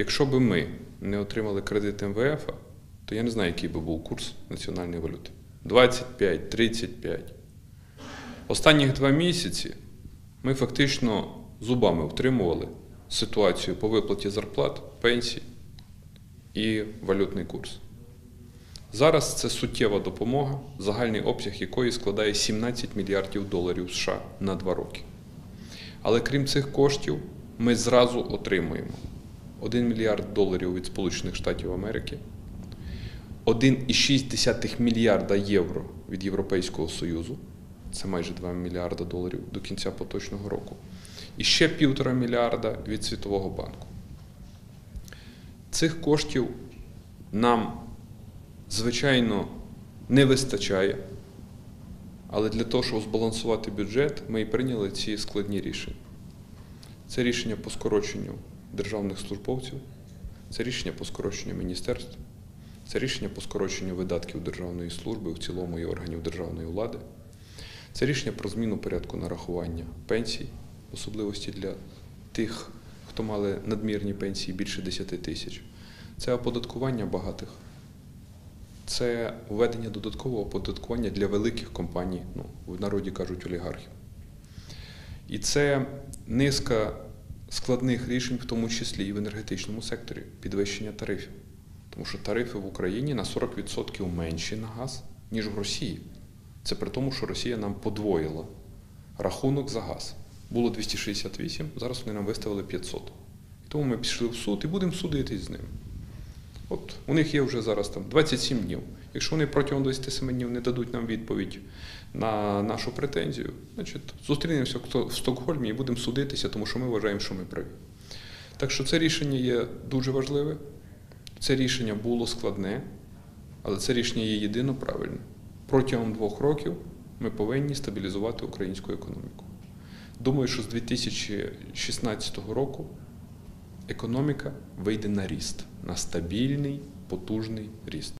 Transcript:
Якщо би ми не отримали кредит МВФ, то я не знаю, який би був курс національної валюти. 25, 35. Останніх два місяці ми фактично зубами втримували ситуацію по виплаті зарплат, пенсій і валютний курс. Зараз це суттєва допомога, загальний обсяг якої складає 17 мільярдів доларів США на два роки. Але крім цих коштів, ми зразу отримуємо 1 мільярд доларів від Сполучених Штатів Америки, 1,6 мільярда євро від Європейського Союзу, це майже 2 мільярда доларів до кінця поточного року, і ще 1,5 мільярда від Світового банку. Цих коштів нам, звичайно, не вистачає, але для того, щоб збалансувати бюджет, ми і прийняли ці складні рішення. Це рішення по скороченню державних службовців, це рішення по скороченню міністерств, це рішення по скороченню видатків державної служби в цілому і органів державної влади, це рішення про зміну порядку нарахування пенсій, особливості для тих, хто мали надмірні пенсії більше 10 тисяч. Це оподаткування багатих, це введення додаткового оподаткування для великих компаній, ну, в народі кажуть олігархів. І це низка складних рішень, в тому числі і в енергетичному секторі, підвищення тарифів. Тому що тарифи в Україні на 40% менші на газ, ніж в Росії. Це при тому, що Росія нам подвоїла рахунок за газ. Було 268, зараз вони нам виставили 500. Тому ми пішли в суд і будемо судитись з ними. От у них є вже зараз там 27 днів. Якщо вони протягом 27 днів не дадуть нам відповідь на нашу претензію, значить зустрінемося в Стокгольмі і будемо судитися, тому що ми вважаємо, що ми праві. Так що це рішення є дуже важливе. Це рішення було складне, але це рішення є єдино правильне. Протягом двох років ми повинні стабілізувати українську економіку. Думаю, що з 2016 року економіка вийде на ріст, на стабільний, потужний ріст.